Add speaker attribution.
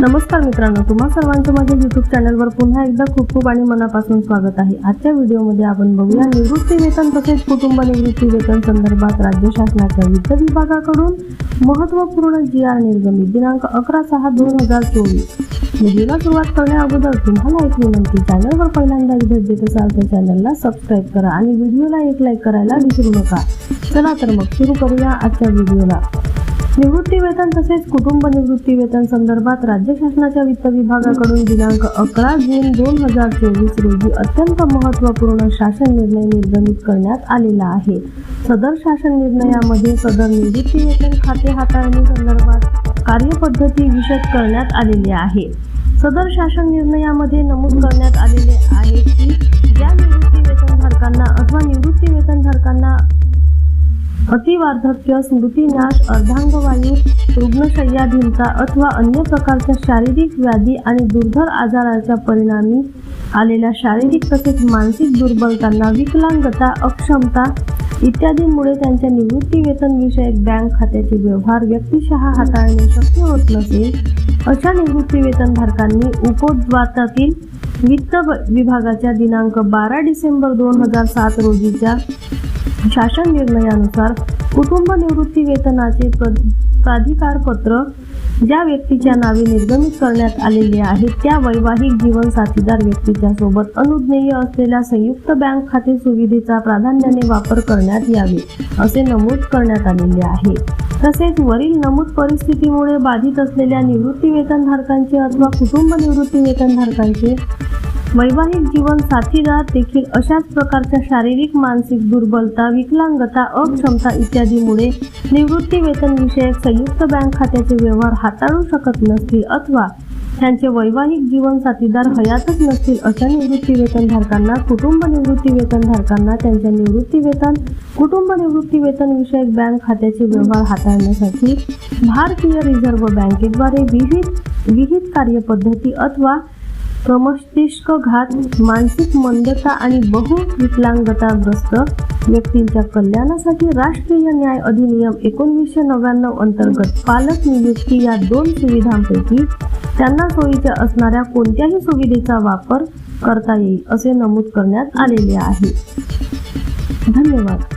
Speaker 1: नमस्कार मित्रांनो तुम्हा सर्वांचं माझ्या युट्यूब चॅनलवर पुन्हा एकदा खूप खूप आणि मनापासून स्वागत आहे. आजच्या व्हिडिओमध्ये आपण बघूया निवृत्ती वेतन तसेच कुटुंब निवृत्ती वेतन संदर्भात राज्य शासनाच्या वित्त विभागाकडून महत्त्वपूर्ण जी आर निर्गमित दिनांक अकरा सहा दोन हजार चोवीस. व्हिडिओला सुरुवात करण्या अगोदर तुम्हाला एक विनंती चॅनलवर पहिल्यांदा भेट देत असाल तर चॅनलला सबस्क्राईब करा आणि व्हिडिओला एक लाईक करायला विसरू नका. चला तर मग सुरू करूया आजच्या व्हिडिओला. निवृत्ती वेतन तसेच कुटुंब निवृत्ती वेतन संदर्भात राज्य शासनाच्या वित्त विभागाकडून दिनांक अकरा जून दोन हजार चोवीस रोजी अत्यंत महत्त्वपूर्ण शासन निर्णय निर्गमित करण्यात आलेला आहे. सदर शासन निर्णयामध्ये सदर निवृत्ती वेतन खाते हाताळणी संदर्भात कार्यपद्धती विशद करण्यात आलेली आहे. सदर शासन निर्णयामध्ये नमूद करण्यात आलेले आहे की ज्या निवृत्तीवेतनधारकांना अथवा निवृत्तीवेतनधारकांना अतिवार्धक्य स्मृतीनाश अर्धांगवायू रुग्णशय्याधीनता अथवा अन्य प्रकारच्या शारीरिक व्याधी आणि दुर्धर आजाराच्या परिणामी आलेल्या शारीरिक तसेच मानसिक दुर्बलतांना विकलांगता अक्षमता इत्यादींमुळे त्यांच्या निवृत्ती वेतन विषयक बँक खात्याचे व्यवहार व्यक्तिशः हाताळणे शक्य होत नसेल अशा निवृत्ती वेतनधारकांनी उपद्वातातील वित्त विभागाच्या दिनांक बारा डिसेंबर दोन हजार सात रोजीच्या शासन निर्णयानुसार कुटुंब निवृत्ती वेतनाचे प्र प्राधिकारपत्र ज्या व्यक्तीच्या नावे निर्गमित करण्यात आलेले आहे त्या वैवाहिक जीवन साथीदार व्यक्तीच्या सोबत अनुज्ञेय असलेल्या संयुक्त बँक खाते सुविधेचा प्राधान्याने वापर करण्यात यावे असे नमूद करण्यात आलेले आहे. तसेच वरील नमूद परिस्थितीमुळे बाधित असलेल्या निवृत्ती वेतनधारकांचे अथवा कुटुंब निवृत्ती वेतनधारकांचे वैवाहिक जीवन साथीदार देखील अशाच प्रकारच्या शारीरिक मानसिक दुर्बलता विकलांगता अक्षमता इत्यादीमुळे निवृत्ती वेतन विषयक संयुक्त बँक खात्याचे व्यवहार हाताळू शकत नसतील अथवा त्यांचे वैवाहिक जीवन साथीदार हयातच नसतील अशा निवृत्ती वेतनधारकांना कुटुंब निवृत्ती वेतनधारकांना त्यांच्या निवृत्ती वेतन कुटुंब निवृत्ती वेतन विषयक बँक खात्याचे व्यवहार हाताळण्यासाठी भारतीय रिझर्व्ह बँकेद्वारे विविध विहित कार्यपद्धती अथवा प्रमस्तिष्कघात मानसिक मंदता आणि बहु विकलांगताग्रस्त व्यक्तींच्या कल्याणासाठी राष्ट्रीय न्याय अधिनियम एकोणीसशे नव्याण्णव अंतर्गत पालक नियुक्ती या दोन सुविधांपैकी त्यांना सोयीच्या असणाऱ्या कोणत्याही सुविधेचा वापर करता येईल असे नमूद करण्यात आलेले आहे. धन्यवाद.